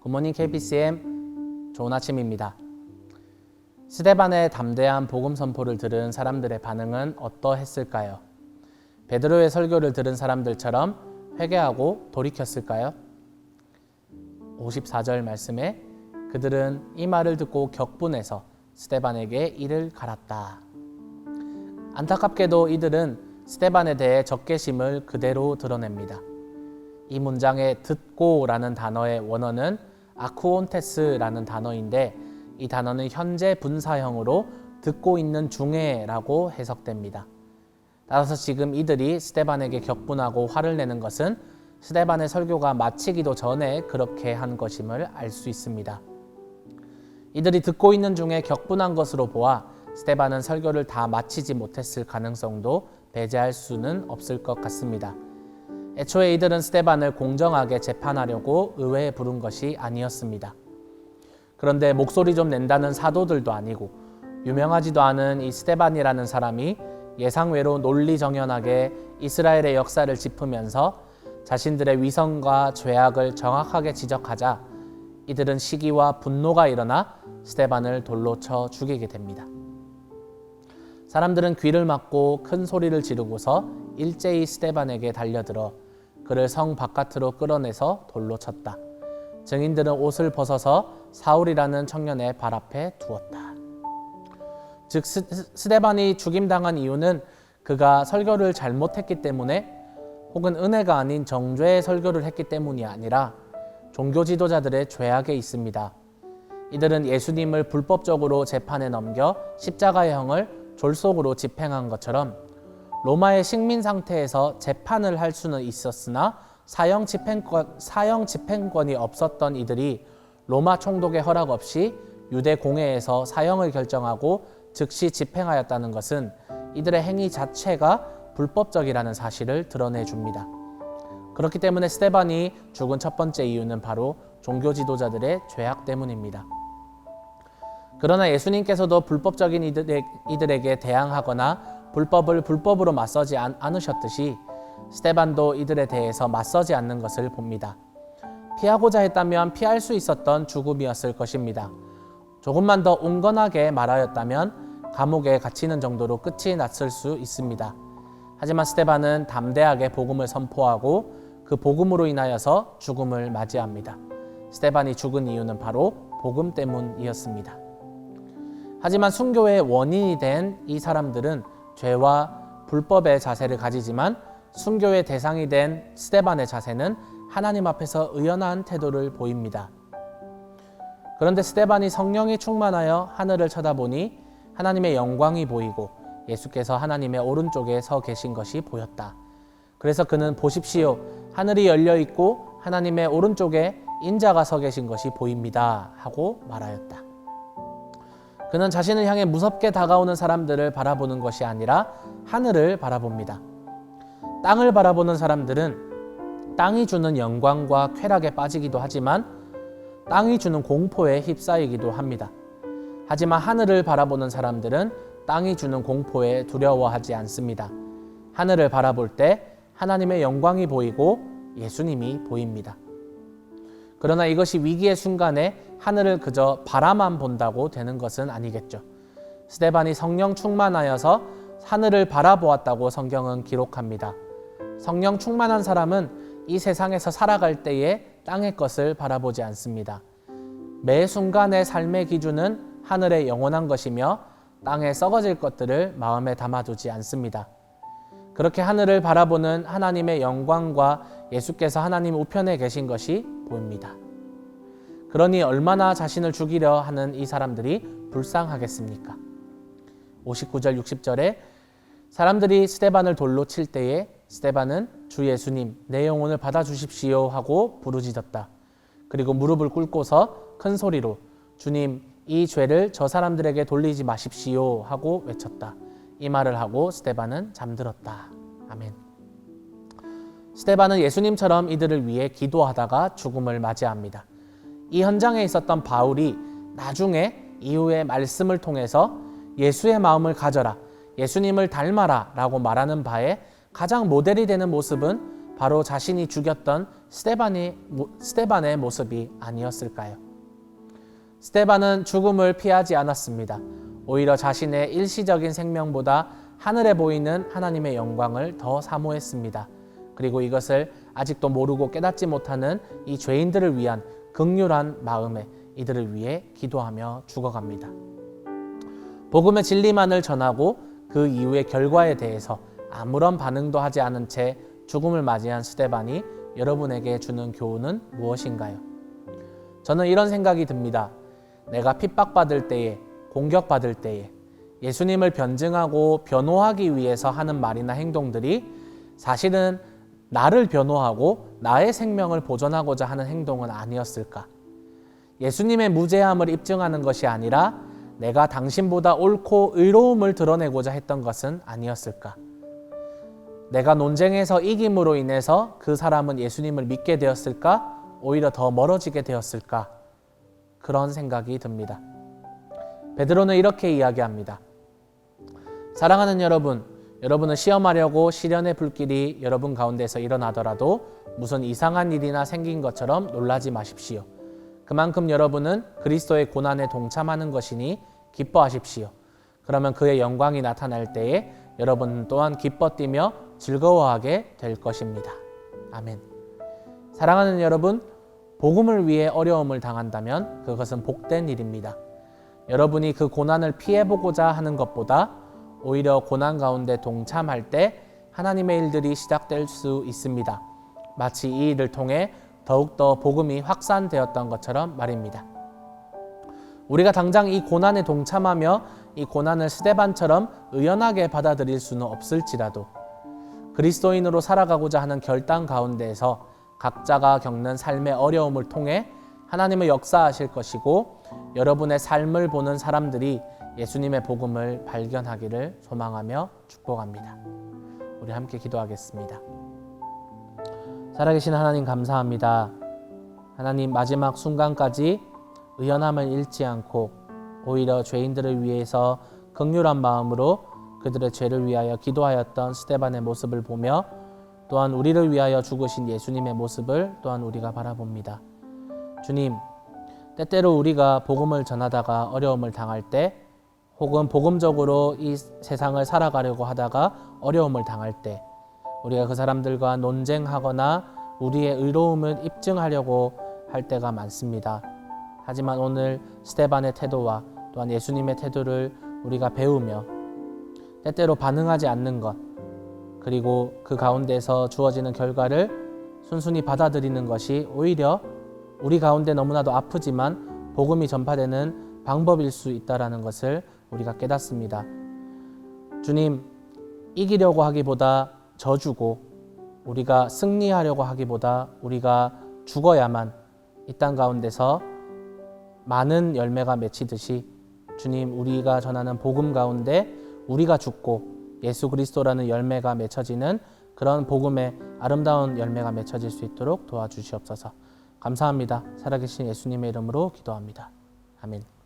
굿모닝 KBCM 좋은 아침입니다. 스데반의 담대한 복음 선포를 들은 사람들의 반응은 어떠했을까요? 베드로의 설교를 들은 사람들처럼 회개하고 돌이켰을까요? 54절 말씀에 그들은 이 말을 듣고 격분해서 스데반에게 이를 갈았다. 안타깝게도 이들은 스데반에 대해 적개심을 그대로 드러냅니다. 이 문장의 듣고라는 단어의 원어는 아쿠온테스라는 단어인데 이 단어는 현재 분사형으로 듣고 있는 중에라고 해석됩니다. 따라서 지금 이들이 스테반에게 격분하고 화를 내는 것은 스테반의 설교가 마치기도 전에 그렇게 한 것임을 알 수 있습니다. 이들이 듣고 있는 중에 격분한 것으로 보아 스테반은 설교를 다 마치지 못했을 가능성도 배제할 수는 없을 것 같습니다. 애초에 이들은 스테반을 공정하게 재판하려고 의회에 부른 것이 아니었습니다. 그런데 목소리 좀 낸다는 사도들도 아니고 유명하지도 않은 이 스테반이라는 사람이 예상외로 논리정연하게 이스라엘의 역사를 짚으면서 자신들의 위선과 죄악을 정확하게 지적하자 이들은 시기와 분노가 일어나 스테반을 돌로 쳐 죽이게 됩니다. 사람들은 귀를 막고 큰 소리를 지르고서 일제히 스테반에게 달려들어 그를 성 바깥으로 끌어내서 돌로 쳤다. 증인들은 옷을 벗어서 사울이라는 청년의 발 앞에 두었다. 즉 스, 스데반이 죽임당한 이유는 그가 설교를 잘못했기 때문에 혹은 은혜가 아닌 정죄의 설교를 했기 때문이 아니라 종교 지도자들의 죄악에 있습니다. 이들은 예수님을 불법적으로 재판에 넘겨 십자가의 형을 졸속으로 집행한 것처럼 로마의 식민 상태에서 재판을 할 수는 있었으나 사형 집행권, 사형 집행권이 없었던 이들이 로마 총독의 허락 없이 유대 공회에서 사형을 결정하고 즉시 집행하였다는 것은 이들의 행위 자체가 불법적이라는 사실을 드러내 줍니다. 그렇기 때문에 스테반이 죽은 첫 번째 이유는 바로 종교 지도자들의 죄악 때문입니다. 그러나 예수님께서도 불법적인 이들에게 대항하거나 불법을 불법으로 맞서지 않으셨듯이 스테반도 이들에 대해서 맞서지 않는 것을 봅니다. 피하고자 했다면 피할 수 있었던 죽음이었을 것입니다. 조금만 더 온건하게 말하였다면 감옥에 갇히는 정도로 끝이 났을 수 있습니다. 하지만 스테반은 담대하게 복음을 선포하고 그 복음으로 인하여서 죽음을 맞이합니다. 스테반이 죽은 이유는 바로 복음 때문이었습니다. 하지만 순교의 원인이 된 이 사람들은 죄와 불법의 자세를 가지지만 순교의 대상이 된 스테반의 자세는 하나님 앞에서 의연한 태도를 보입니다. 그런데 스테반이 성령이 충만하여 하늘을 쳐다보니 하나님의 영광이 보이고 예수께서 하나님의 오른쪽에 서 계신 것이 보였다. 그래서 그는 보십시오. 하늘이 열려 있고 하나님의 오른쪽에 인자가 서 계신 것이 보입니다. 하고 말하였다. 그는 자신을 향해 무섭게 다가오는 사람들을 바라보는 것이 아니라 하늘을 바라봅니다. 땅을 바라보는 사람들은 땅이 주는 영광과 쾌락에 빠지기도 하지만 땅이 주는 공포에 휩싸이기도 합니다. 하지만 하늘을 바라보는 사람들은 땅이 주는 공포에 두려워하지 않습니다. 하늘을 바라볼 때 하나님의 영광이 보이고 예수님이 보입니다. 그러나 이것이 위기의 순간에 하늘을 그저 바라만 본다고 되는 것은 아니겠죠. 스테반이 성령 충만하여서 하늘을 바라보았다고 성경은 기록합니다. 성령 충만한 사람은 이 세상에서 살아갈 때에 땅의 것을 바라보지 않습니다. 매 순간의 삶의 기준은 하늘의 영원한 것이며 땅에 썩어질 것들을 마음에 담아두지 않습니다. 그렇게 하늘을 바라보는 하나님의 영광과 예수께서 하나님 우편에 계신 것이 보입니다. 그러니 얼마나 자신을 죽이려 하는 이 사람들이 불쌍하겠습니까? 59절 60절에 사람들이 스테반을 돌로 칠 때에 스테반은 주 예수님 내 영혼을 받아 주십시오 하고 부르짖었다. 그리고 무릎을 꿇고서 큰 소리로 주님 이 죄를 저 사람들에게 돌리지 마십시오 하고 외쳤다. 이 말을 하고 스테반은 잠들었다. 아멘. 스테반은 예수님처럼 이들을 위해 기도하다가 죽음을 맞이합니다. 이 현장에 있었던 바울이 나중에 이후의 말씀을 통해서 예수의 마음을 가져라, 예수님을 닮아라 라고 말하는 바에 가장 모델이 되는 모습은 바로 자신이 죽였던 스테반의, 스테반의 모습이 아니었을까요? 스테반은 죽음을 피하지 않았습니다. 오히려 자신의 일시적인 생명보다 하늘에 보이는 하나님의 영광을 더 사모했습니다. 그리고 이것을 아직도 모르고 깨닫지 못하는 이 죄인들을 위한 극률한 마음에 이들을 위해 기도하며 죽어갑니다. 복음의 진리만을 전하고 그 이후의 결과에 대해서 아무런 반응도 하지 않은 채 죽음을 맞이한 스테반이 여러분에게 주는 교훈은 무엇인가요? 저는 이런 생각이 듭니다. 내가 핍박받을 때에, 공격받을 때에 예수님을 변증하고 변호하기 위해서 하는 말이나 행동들이 사실은 나를 변호하고 나의 생명을 보존하고자 하는 행동은 아니었을까? 예수님의 무죄함을 입증하는 것이 아니라 내가 당신보다 옳고 의로움을 드러내고자 했던 것은 아니었을까? 내가 논쟁에서 이김으로 인해서 그 사람은 예수님을 믿게 되었을까? 오히려 더 멀어지게 되었을까? 그런 생각이 듭니다. 베드로는 이렇게 이야기합니다. 사랑하는 여러분, 여러분은 시험하려고 시련의 불길이 여러분 가운데서 일어나더라도 무슨 이상한 일이나 생긴 것처럼 놀라지 마십시오. 그만큼 여러분은 그리스도의 고난에 동참하는 것이니 기뻐하십시오. 그러면 그의 영광이 나타날 때에 여러분 또한 기뻐 뛰며 즐거워하게 될 것입니다. 아멘. 사랑하는 여러분, 복음을 위해 어려움을 당한다면 그것은 복된 일입니다. 여러분이 그 고난을 피해보고자 하는 것보다 오히려 고난 가운데 동참할 때 하나님의 일들이 시작될 수 있습니다. 마치 이 일을 통해 더욱더 복음이 확산되었던 것처럼 말입니다. 우리가 당장 이 고난에 동참하며 이 고난을 스데반처럼 의연하게 받아들일 수는 없을지라도 그리스도인으로 살아가고자 하는 결단 가운데에서 각자가 겪는 삶의 어려움을 통해 하나님의 역사하실 것이고 여러분의 삶을 보는 사람들이 예수님의 복음을 발견하기를 소망하며 축복합니다. 우리 함께 기도하겠습니다. 살아계신 하나님 감사합니다. 하나님 마지막 순간까지 의연함을 잃지 않고 오히려 죄인들을 위해서 극률한 마음으로 그들의 죄를 위하여 기도하였던 스테반의 모습을 보며 또한 우리를 위하여 죽으신 예수님의 모습을 또한 우리가 바라봅니다. 주님, 때때로 우리가 복음을 전하다가 어려움을 당할 때 혹은 복음적으로 이 세상을 살아가려고 하다가 어려움을 당할 때 우리가 그 사람들과 논쟁하거나 우리의 의로움을 입증하려고 할 때가 많습니다. 하지만 오늘 스테반의 태도와 또한 예수님의 태도를 우리가 배우며 때때로 반응하지 않는 것 그리고 그 가운데서 주어지는 결과를 순순히 받아들이는 것이 오히려 우리 가운데 너무나도 아프지만 복음이 전파되는 방법일 수 있다라는 것을 우리가 깨닫습니다. 주님, 이기려고 하기보다 져주고 우리가 승리하려고 하기보다 우리가 죽어야만 이 땅 가운데서 많은 열매가 맺히듯이 주님 우리가 전하는 복음 가운데 우리가 죽고 예수 그리스도라는 열매가 맺혀지는 그런 복음의 아름다운 열매가 맺혀질 수 있도록 도와주시옵소서. 감사합니다. 살아계신 예수님의 이름으로 기도합니다. 아멘.